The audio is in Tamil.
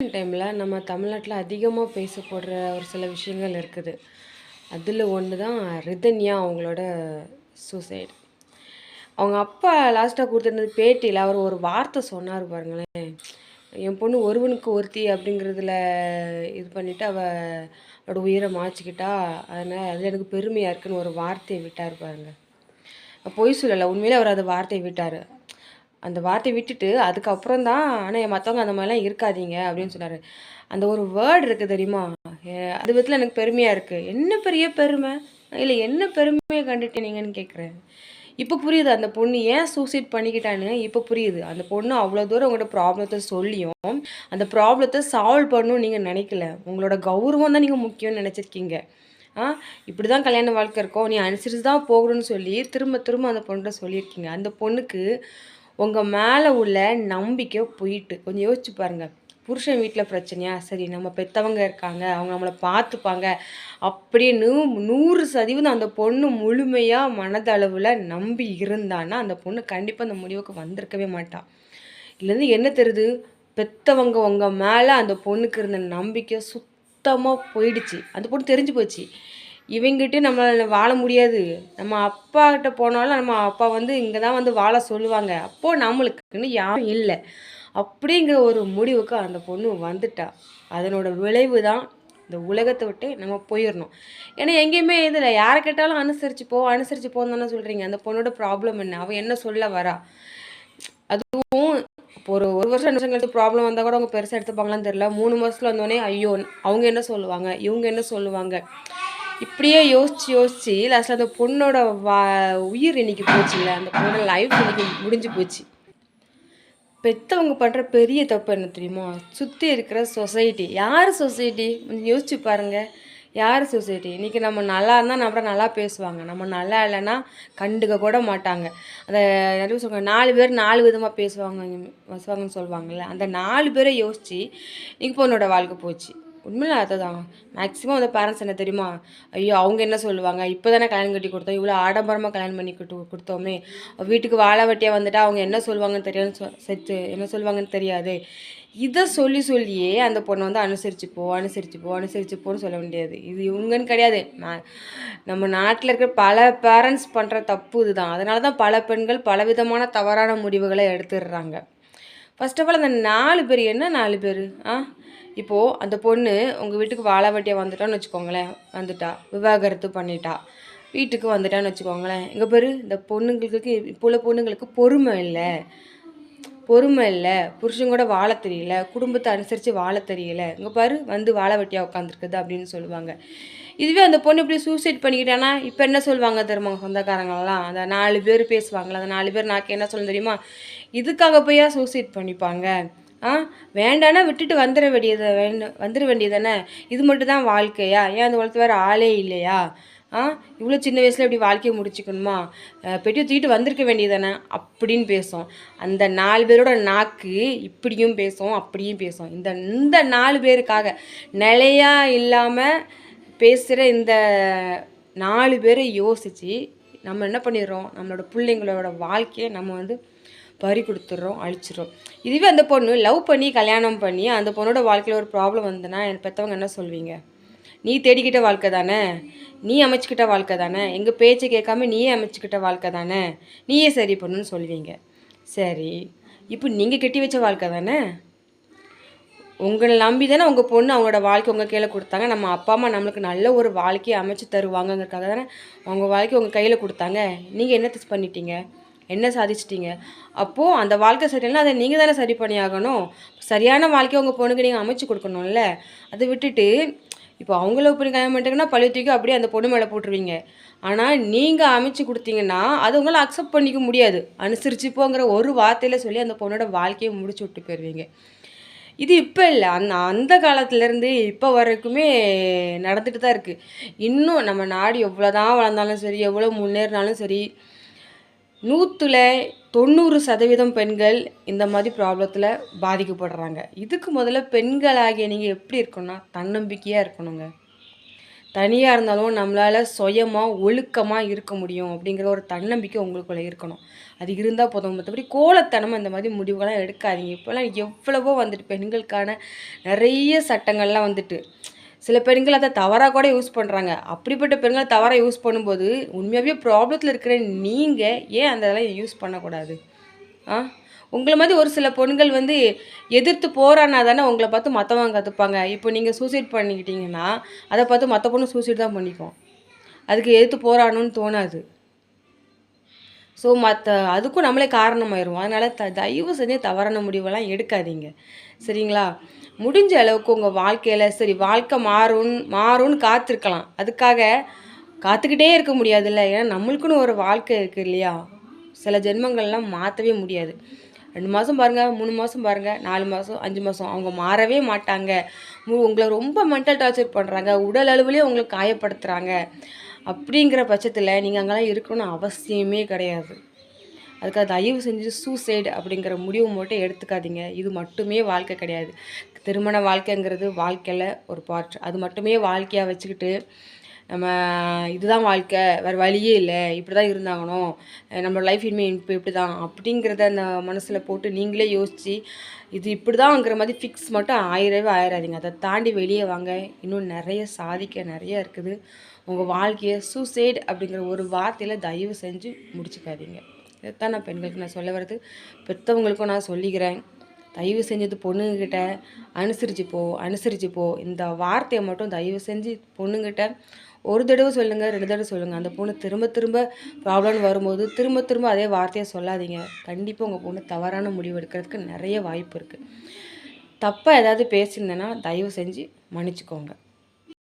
டைமில் நம்ம தமிழ்நாட்டில் அதிகமாக பேசப்படுற ஒரு சில விஷயங்கள் இருக்குது. அதில் ஒன்று தான் ரிதன்யா அவங்களோட சூசைட் அவங்க அப்பா லாஸ்ட்டாக கொடுத்துருந்தது பேட்டியில் அவர் ஒரு வார்த்தை சொன்னார் பாருங்களேன். என் பொண்ணு ஒருவனுக்கு ஒருத்தி அப்படிங்கிறதுல இது பண்ணிவிட்டு அவ அவளோட உயிரை மாய்ச்சிக்கிட்டா. அதனால் அதில் எனக்கு பெருமையாக இருக்குன்னு ஒரு வார்த்தையை விட்டார் பாருங்கள் பொய் சொல்லலை உண்மையிலே அவர் அந்த வார்த்தையை விட்டார். அந்த வார்த்தையை விட்டுட்டு அதுக்கப்புறம் தான் ஆனால் மற்றவங்க அந்த மாதிரிலாம் இருக்காதீங்க அப்படின்னு சொன்னார். அந்த ஒரு வேர்டு இருக்குது தெரியுமா? அது விதத்தில் எனக்கு பெருமையாக இருக்குது என்ன பெரிய பெருமை? இல்லை என்ன பெருமையை கண்டுட்டீங்கன்னு கேட்குறேன் இப்போ புரியுது? அந்த பொண்ணு ஏன் சூசைட் பண்ணிக்கிட்டான்னு இப்போ புரியுது. அந்த பொண்ணு அவ்வளோ தூரம் உங்களோட ப்ராப்ளத்தை சொல்லியும் அந்த ப்ராப்ளத்தை சால்வ் பண்ணணும்னு நீங்கள் நினைக்கல. உங்களோட கௌரவம் தான் நீங்கள் முக்கியம்னு நினச்சிருக்கீங்க. ஆ இப்படி தான் கல்யாண வாழ்க்கை இருக்கும். நீ அனுசரித்து தான் போகணும்னு சொல்லி திரும்ப திரும்ப அந்த பொண்ணுகிட்ட சொல்லியிருக்கீங்க. அந்த பொண்ணுக்கு உங்கள் மேலே உள்ள நம்பிக்கை போயிட்டு கொஞ்சம் யோசிச்சு பாருங்கள் புருஷன் வீட்டில் பிரச்சனையா? சரி நம்ம பெற்றவங்க இருக்காங்க அவங்க நம்மளை பார்த்துப்பாங்க அப்படின்னு நூறு சதவீதம் அந்த பொண்ணு முழுமையாக மனதளவில் நம்பி இருந்தான்னா அந்த பொண்ணு கண்டிப்பாக அந்த முடிவுக்கு வந்திருக்கவே மாட்டான் இல்லைந்து என்ன தெரியுது? பெத்தவங்க உங்கள் மேலே அந்த பொண்ணுக்கு இருந்த நம்பிக்கை சுத்தமாக போயிடுச்சு. அந்த பொண்ணு தெரிஞ்சு போச்சு. இவங்ககிட்ட நம்ம வாழ முடியாது. நம்ம அப்பா கிட்ட போனாலும் நம்ம அப்பா வந்து இங்கே தான் வந்து வாழ சொல்லுவாங்க. அப்போது நம்மளுக்குன்னு யாரும் இல்லை. அப்படிங்கிற ஒரு முடிவுக்கு அந்த பொண்ணு வந்துட்டா. அதனோட விளைவு தான் இந்த உலகத்தை விட்டு நம்ம போயிடணும் ஏன்னா எங்கேயுமே இதில் யாரை கேட்டாலும் அனுசரித்து போ அனுசரித்து போன்னு தானே சொல்கிறீங்க அந்த பொண்ணோட ப்ராப்ளம் என்ன? அவள் என்ன சொல்ல வரா? அதுவும் இப்போ ஒரு ஒரு வருஷம் ரெண்டு வருஷம் ப்ராப்ளம் வந்தால் கூட அவங்க பெருசாக எடுத்துப்பாங்களான்னு தெரியல. மூணு மாதத்துல வந்தோடனே ஐயோ அவங்க என்ன சொல்லுவாங்க? இவங்க என்ன சொல்லுவாங்க? இப்படியே யோசிச்சு யோசிச்சு லாஸ்ட்டில் அந்த பொண்ணோட வா உயிர் இன்னைக்கு போச்சுல்ல அந்த பொண்ணோட லைஃப் இன்னைக்கு முடிஞ்சு போச்சு. பெத்தவங்க பண்ணுற பெரிய தப்பு என்ன தெரியுமா? சுற்றி இருக்கிற சொசைட்டி யார் சொசைட்டி கொஞ்சம் யோசிச்சு பாருங்கள் யார் சொசைட்டி இன்றைக்கி நம்ம நல்லா இருந்தால் நம்ம நல்லா பேசுவாங்க. நம்ம நல்லா இல்லைன்னா கண்டுக்க கூட மாட்டாங்க. அந்த நிறைய சொல்லுவாங்க நாலு பேர் நாலு விதமாக பேசுவாங்க பேசுவாங்கன்னு சொல்லுவாங்கள்ல அந்த நாலு பேரை யோசித்து இன்னைக்கு பொண்ணோட வாழ்க்கை போச்சு. உண்மையில அதுதான். மேக்ஸிமம் அந்த பேரண்ட்ஸ் என்ன தெரியுமா? ஐயோ அவங்க என்ன சொல்லுவாங்க? இப்போ தானே கல்யாணம் கட்டி கொடுத்தோம். இவ்வளோ ஆடம்பரமாக கல்யாணம் பண்ணி கொடுத்து கொடுத்தோமே. வீட்டுக்கு வாழை வட்டியாக வந்துட்டு அவங்க என்ன சொல்லுவாங்கன்னு தெரியாது சொ- செத்து என்ன சொல்லுவாங்கன்னு தெரியாது. இதை சொல்லி சொல்லியே அந்த பொண்ணை வந்து அனுசரிச்சுப்போ போ அனுசரிச்சு போ போன்னு சொல்ல முடியாது இது இவங்கன்னு கிடையாது. நான் நம்ம நாட்டில் இருக்கிற பல பேரண்ட்ஸ் பண்ணுற தப்பு இதுதான். அதனால தான் பல பெண்கள் பலவிதமான தவறான முடிவுகளை எடுத்துடுறாங்க. ஃபஸ்ட் ஆஃப் ஆல் அந்த நாலு பேர் என்ன நாலு பேர்? ஆ? இப்போது அந்த பொண்ணு உங்கள் வீட்டுக்கு வாழாவட்டியாக வந்துட்டான்னு வச்சுக்கோங்களேன். வந்துட்டா. விவாகரத்து பண்ணிட்டா. வீட்டுக்கு வந்துட்டான்னு வச்சுக்கோங்களேன். இங்கே பேர்? இந்த பொண்ணுங்களுக்கு இப்போ உள்ள பொண்ணுங்களுக்கு பொறுமை இல்லை. பொறுமை இல்லை புருஷன் கூட வாழ தெரியல குடும்பத்தை அனுசரித்து வாழ தெரியல. இங்கே பாரு வந்து வாழ வெட்டியாக உட்காந்துருக்குது அப்படின்னு சொல்லுவாங்க. இதுவே அந்த பொண்ணு இப்படி சூசைட் பண்ணிக்கிட்டானா? இப்போ என்ன சொல்லுவாங்க தெரியுமா சொந்தக்காரங்களாம் அந்த நாலு பேர் பேசுவாங்களா அந்த நாலு பேர் நாக்கு என்ன சொல்ல தெரியுமா? இதுக்காக போயா சூசைட் பண்ணிப்பாங்க? ஆ? வேண்டானா விட்டுட்டு வந்துட வேண்டியது வேண்டு வந்துட வேண்டியதானே இது மட்டும் தான் வாழ்க்கையா? ஏன் அந்த உலகத்து வேறு ஆளே இல்லையா? ஆ? இவ்வளோ சின்ன வயசில் இப்படி வாழ்க்கையை முடிச்சுக்கணுமா? பெட்டியை தூக்கிட்டு வந்திருக்க வேண்டியதானே அப்படின்னு பேசும். அந்த நாலு பேரோட நாக்கு இப்படியும் பேசும் அப்படியும் பேசும். இந்த இந்த நாலு பேருக்காக நிலையா இல்லாமல் பேசுகிற இந்த நாலு பேரை யோசித்து நம்ம என்ன பண்ணிடுறோம்? நம்மளோட பிள்ளைங்களோட வாழ்க்கையை நம்ம வந்து பறி கொடுத்துட்றோம் அழிச்சிடுறோம். இதுவே அந்த பொண்ணு லவ் பண்ணி கல்யாணம் பண்ணி அந்த பொண்ணோட வாழ்க்கையில் ஒரு ப்ராப்ளம் வந்துன்னா என் பெற்றவங்க என்ன சொல்வீங்க? நீ தேடிக்கிட்ட வாழ்க்கை தானே? நீ அமைச்சுக்கிட்ட வாழ்க்கை தானே? எங்கள் பேச்சை கேட்காம நீயே அமைச்சுக்கிட்ட வாழ்க்கை தானே? நீயே சரி பண்ணுன்னு சொல்வீங்க சரி. இப்போ நீங்கள் கெட்டி வச்ச வாழ்க்கை தானே? உங்களை நம்பி தானே உங்கள் பொண்ணு அவங்களோட வாழ்க்கை உங்கள் கையில் கொடுத்தாங்க. நம்ம அப்பா அம்மா நம்மளுக்கு நல்ல ஒரு வாழ்க்கையை அமைச்சு தருவாங்கங்கிறதுக்காக தானே உங்கள் வாழ்க்கை உங்கள் கையில் கொடுத்தாங்க. நீங்கள் என்ன திஸ் பண்ணிட்டீங்க? என்ன சாதிச்சிட்டீங்க? அப்போது அந்த வாழ்க்கை சரியில்லைனா அதை நீங்கள் தானே சரி பண்ணி ஆகணும் சரியான வாழ்க்கையை உங்கள் பொண்ணுக்கு நீங்கள் அமைச்சு கொடுக்கணும்ல. அதை விட்டுட்டு இப்போ அவங்கள இப்படி கல்யாணம் பண்ணிட்டாங்கன்னா பழைய தூக்கி அப்படியே அந்த பொண்ணு மேலே போட்டுருவீங்க. ஆனால் நீங்கள் அமைச்சு கொடுத்தீங்கன்னா அது உங்களால் அக்செப்ட் பண்ணிக்க முடியாது. அனுசரிச்சு போங்கிற ஒரு வார்த்தையில் சொல்லி அந்த பொண்ணோட வாழ்க்கையை முடிச்சு விட்டு போயிடுவீங்க இது இப்போ இல்லை. அந்த அந்த காலத்துலேருந்து இப்போ வரைக்குமே நடந்துட்டு தான் இருக்குது இன்னும் நம்ம நாடு எவ்வளோ தான் வளர்ந்தாலும் சரி எவ்வளோ முன்னேறினாலும் சரி நூற்றுல தொண்ணூறு சதவீதம் பெண்கள் இந்த மாதிரி ப்ராப்ளத்தில் பாதிக்கப்படுறாங்க. இதுக்கு முதல்ல பெண்களாகிய நீங்கள் எப்படி இருக்கணும்னா தன்னம்பிக்கையாக இருக்கணுங்க. தனியாக இருந்தாலும் நம்மளால் சுயமாக ஒழுக்கமாக இருக்க முடியும் அப்படிங்கிற ஒரு தன்னம்பிக்கை உங்களுக்குள்ளே இருக்கணும். அது இருந்தால் போதும். மற்றபடி கோலத்தனமாக இந்த மாதிரி முடிவுகள்லாம் எடுக்காதீங்க. இப்போல்லாம் எவ்வளவோ வந்துட்டு பெண்களுக்கான நிறைய சட்டங்கள்லாம் வந்துட்டு சில பெண்கள் அதை தவறாக கூட யூஸ் பண்ணுறாங்க அப்படிப்பட்ட பெண்கள் தவறாக யூஸ் பண்ணும்போது உண்மையாகவே ப்ராப்ளத்தில் இருக்கிற நீங்கள் ஏன் அந்த இதெல்லாம் யூஸ் பண்ணக்கூடாது? ஆ? உங்களை மாதிரி ஒரு சில பெண்கள் வந்து எதிர்த்து போராடினா தானே உங்களை பார்த்து மற்றவங்க கற்றுப்பாங்க இப்போ நீங்கள் சூசைட் பண்ணிக்கிட்டீங்கன்னா அதை பார்த்து மற்ற பொண்ணு சூசைட் தான் பண்ணிக்கும். அதுக்கு எதிர்த்து போகிறானுன்னு தோணாது. ஸோ மற்ற அதுக்கும் நம்மளே காரணமாயிரும் அதனால் த தயவு செஞ்சு தவறான முடிவெல்லாம் எடுக்காதீங்க. சரிங்களா? முடிஞ்ச அளவுக்கு உங்கள் வாழ்க்கையில் சரி வாழ்க்கை மாறும் மாறும்னு காத்திருக்கலாம். அதுக்காக காத்துக்கிட்டே இருக்க முடியாதுல்ல. ஏன்னா நம்மளுக்குன்னு ஒரு வாழ்க்கை இருக்குது இல்லையா? சில ஜென்மங்கள்லாம் மாற்றவே முடியாது. ரெண்டு மாதம் பாருங்கள் மூணு மாதம் பாருங்கள் நாலு மாதம் அஞ்சு மாதம் அவங்க மாறவே மாட்டாங்க. மு- உங்களை ரொம்ப மென்டல் டார்ச்சர் பண்ணுறாங்க உடல் அளவுலேயே உங்களை காயப்படுத்துகிறாங்க அப்படிங்கிற பட்சத்தில் நீங்கள் அங்கெல்லாம் இருக்கணும்னு அவசியமே கிடையாது. அதுக்காக தயவு செஞ்சு சூசைடு அப்படிங்கிற முடிவு மட்டும் எடுத்துக்காதீங்க. இது மட்டுமே வாழ்க்கை கிடையாது. திருமண வாழ்க்கைங்கிறது வாழ்க்கையில் ஒரு பார்ட் அது மட்டுமே வாழ்க்கையாக வச்சுக்கிட்டு நம்ம இதுதான் வாழ்க்கை வேறு வழியே இல்லை. இப்படி தான் இருந்தாகணும் நம்ம லைஃப் இனிமேல் இப்போ இப்படி தான் அப்படிங்கிறத அந்த மனசில் போட்டு நீங்களே யோசித்து இது இப்படி தான்ங்கிற மாதிரி ஃபிக்ஸ் மட்டும் ஆயிரவே ஆயிராதீங்க. அதை தாண்டி வெளியே வாங்க. இன்னும் நிறைய சாதிக்க நிறைய இருக்குது. உங்கள் வாழ்க்கையை சூசைட் அப்படிங்கிற ஒரு வார்த்தையில் தயவு செஞ்சு முடிச்சுக்காதீங்க. இதைத்தான் நான் பெண்களுக்கு நான் சொல்ல வர்றது. பெற்றவங்களுக்கும் நான் சொல்லிக்கிறேன். தயவு செஞ்சது பொண்ணுங்கிட்ட அனுசரிச்சு போ அனுசரிச்சு போ. இந்த வார்த்தையை மட்டும் தயவு செஞ்சு பொண்ணுங்கிட்ட ஒரு தடவை சொல்லுங்கள் ரெண்டு தடவை சொல்லுங்கள் அந்த பொண்ணு திரும்ப திரும்ப ப்ராப்ளம்னு வரும்போது திரும்ப திரும்ப அதே வார்த்தையை சொல்லாதீங்க. கண்டிப்பாக உங்கள் பொண்ணு தவறான முடிவு எடுக்கிறதுக்கு நிறைய வாய்ப்பு இருக்குது தப்பாக ஏதாவது பேசியிருந்தேன்னா தயவு செஞ்சு மன்னிச்சுக்கோங்க.